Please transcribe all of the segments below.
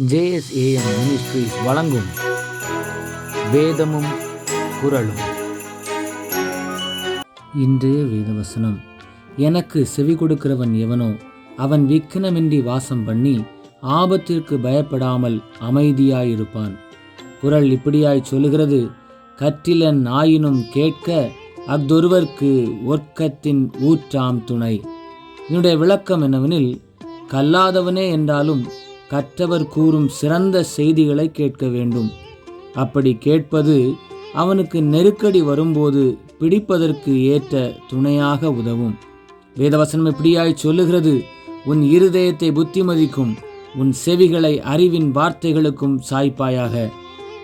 JSAM ministries வழங்கும் வேதமும் குரலும் இன்றைய வேதவசனம். எனக்கு செவி கொடுக்கிறவன் எவனோ அவன் விக்கினமின்றி வாசம் பண்ணி ஆபத்திற்கு பயப்படாமல் அமைதியாயிருப்பான். குரல் இப்படியாய் சொல்லுகிறது கற்றிலன் ஆயினும் கேட்க அஃதொருவர்க்கு ஒர்க்கத்தின் ஊற்றாம் துணை. இதனுடைய விளக்கம் என்னவெனில் கல்லாதவனே என்றாலும் கற்றவர் கூறும் சிறந்த செய்திகளை கேட்க வேண்டும். அப்படி கேட்பது அவனுக்கு நெருக்கடி வரும்போது பிடிப்பதற்கு ஏற்ற துணையாக உதவும். வேதவசனம் இப்படியாய் சொல்லுகிறது உன் இருதயத்தை புத்திமதிக்கும் உன் செவிகளை அறிவின் வார்த்தைகளுக்கும் சாய்ப்பாயாக.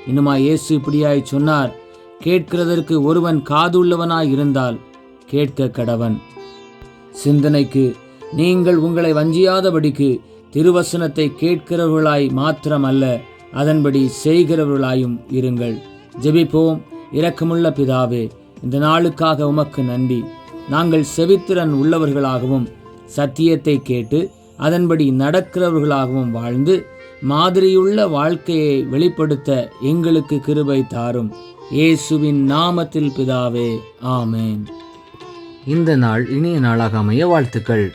இன்னுமா இயேசு இப்படியாய் சொன்னார் கேட்கிறதற்கு ஒருவன் காதுள்ளவனாய் இருந்தால் கேட்க கடவன். சிந்தனைக்கு நீங்கள் உங்களை வஞ்சியாதபடிக்கு திருவசனத்தை கேட்கிறவர்களாய் மாத்திரமல்ல அதன்படி செய்கிறவர்களாயும் இருங்கள். ஜெபிப்போம். இரக்கமுள்ள பிதாவே இந்த நாளுக்காக உமக்கு நன்றி. நாங்கள் செவித்திறன் உள்ளவர்களாகவும் சத்தியத்தை கேட்டு அதன்படி நடக்கிறவர்களாகவும் வாழ்ந்து மாதிரியுள்ள வாழ்க்கையை வெளிப்படுத்த எங்களுக்கு கிருபை தாரும். இயேசுவின் நாமத்தில் பிதாவே ஆமேன். இந்த நாள் இனிய நாளாக அமைய வாழ்த்துக்கள்.